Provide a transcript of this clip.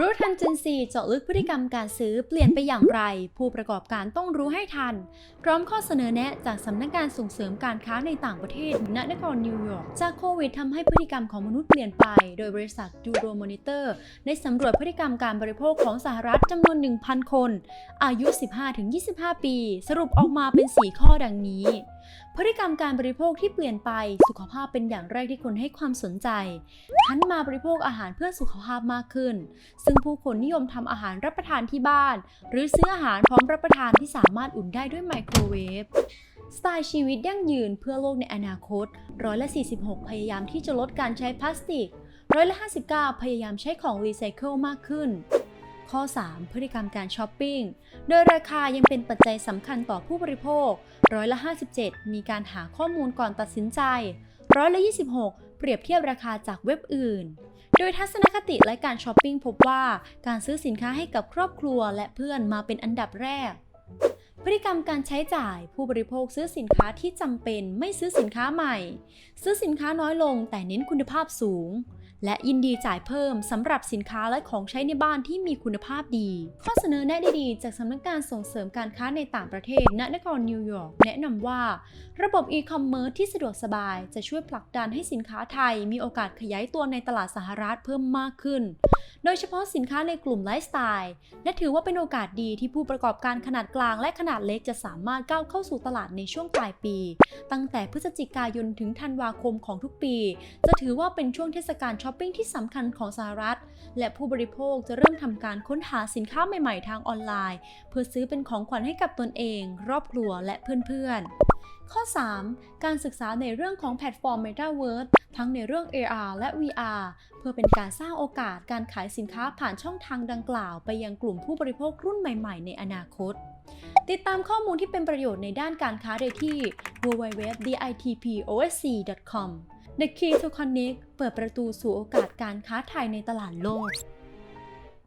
รู้ทันเจนซีเจาะลึกพฤติกรรมการซื้อเปลี่ยนไปอย่างไร ผู้ประกอบการต้องรู้ให้ทัน พร้อมข้อเสนอแนะจากสำนักงานส่งเสริมการค้าในต่างประเทศณนครนิวยอร์กจากโควิดทำให้พฤติกรรมของมนุษย์เปลี่ยนไป โดยบริษัทดูโรมอนิเตอร์ได้สำรวจพฤติกรรมการบริโภคของสหรัฐจำนวน 1,000 คน อายุ 15-25 ปี สรุปออกมาเป็น 4 ข้อดังนี้ พฤติกรรมการบริโภคที่เปลี่ยนไปสุขภาพเป็นอย่างแรกที่คนให้ความสนใจหันมาบริโภคอาหารเพื่อสุขภาพมากขึ้น ซึ่งผู้คนนิยมทำอาหารรับประทานที่บ้าน หรือซื้ออาหารพร้อมรับประทานที่สามารถอุ่นได้ด้วยไมโครเวฟสไตล์ชีวิตยั่งยืนเพื่อโลกในอนาคตร้อยละ46 พยายามที่จะลดการใช้พลาสติกร้อยละ59 พยายามใช้ของรีไซเคิลมากขึ้น ข้อ 3 พฤติกรรมการช้อปปิ้ง โดยราคายังเป็นปัจจัยสำคัญต่อผู้บริโภค ร้อยละ 57 มีการหาข้อมูลก่อนตัดสินใจ ร้อยละ 26 เปรียบเทียบราคาจากเว็บอื่น โดยทัศนคติและการช้อปปิ้งพบว่าการซื้อสินค้าให้กับครอบครัวและเพื่อนมาเป็นอันดับแรกพฤติกรรมการใช้จ่ายผู้บริโภคซื้อสินค้าที่จำเป็นไม่ซื้อสินค้าใหม่ ซื้อสินค้าน้อยลงแต่เน้นคุณภาพสูง และยินดีจ่ายเพิ่มสำหรับสินค้าและของใช้ในบ้านที่มีคุณภาพดี ข้อเสนอแนะดีๆ จากสำนักงานส่งเสริมการค้าในต่างประเทศณนครนิวยอร์กแนะนำว่า ระบบอีคอมเมิร์ซที่สะดวกสบายจะช่วยผลักดันให้สินค้าไทยมีโอกาสขยายตัวในตลาดสหรัฐเพิ่มมากขึ้น โดยเฉพาะสินค้าในกลุ่มไลฟ์สไตล์และถือว่าเป็นโอกาสดีที่ผู้ประกอบการขนาดกลางและขนาดเล็กจะสามารถก้าวเข้าสู่ตลาดในช่วงปลายปี ตั้งแต่พฤศจิกายนถึงธันวาคมของทุกปี จะถือว่าเป็นช่วงเทศกาลช้อปปิ้งที่สำคัญของสหรัฐ และผู้บริโภคจะเริ่มทำการค้นหาสินค้าใหม่ ๆ ทางออนไลน์ เพื่อซื้อเป็นของขวัญให้กับตนเอง ครอบครัวและเพื่อนๆ ข้อ 3 การศึกษาในเรื่องของแพลตฟอร์ม Metaverse ทั้งในเรื่อง AR และ VR เพื่อเป็นการสร้างโอกาสการขายสินค้าผ่านช่องทางดังกล่าว ไปยังกลุ่มผู้บริโภครุ่นใหม่ๆ ในอนาคต ติดตามข้อมูลที่เป็นประโยชน์ในด้านการค้าได้ที่ www.ditposc.com The Key to Connect เปิดประตูสู่โอกาสการค้าไทยในตลาดโลก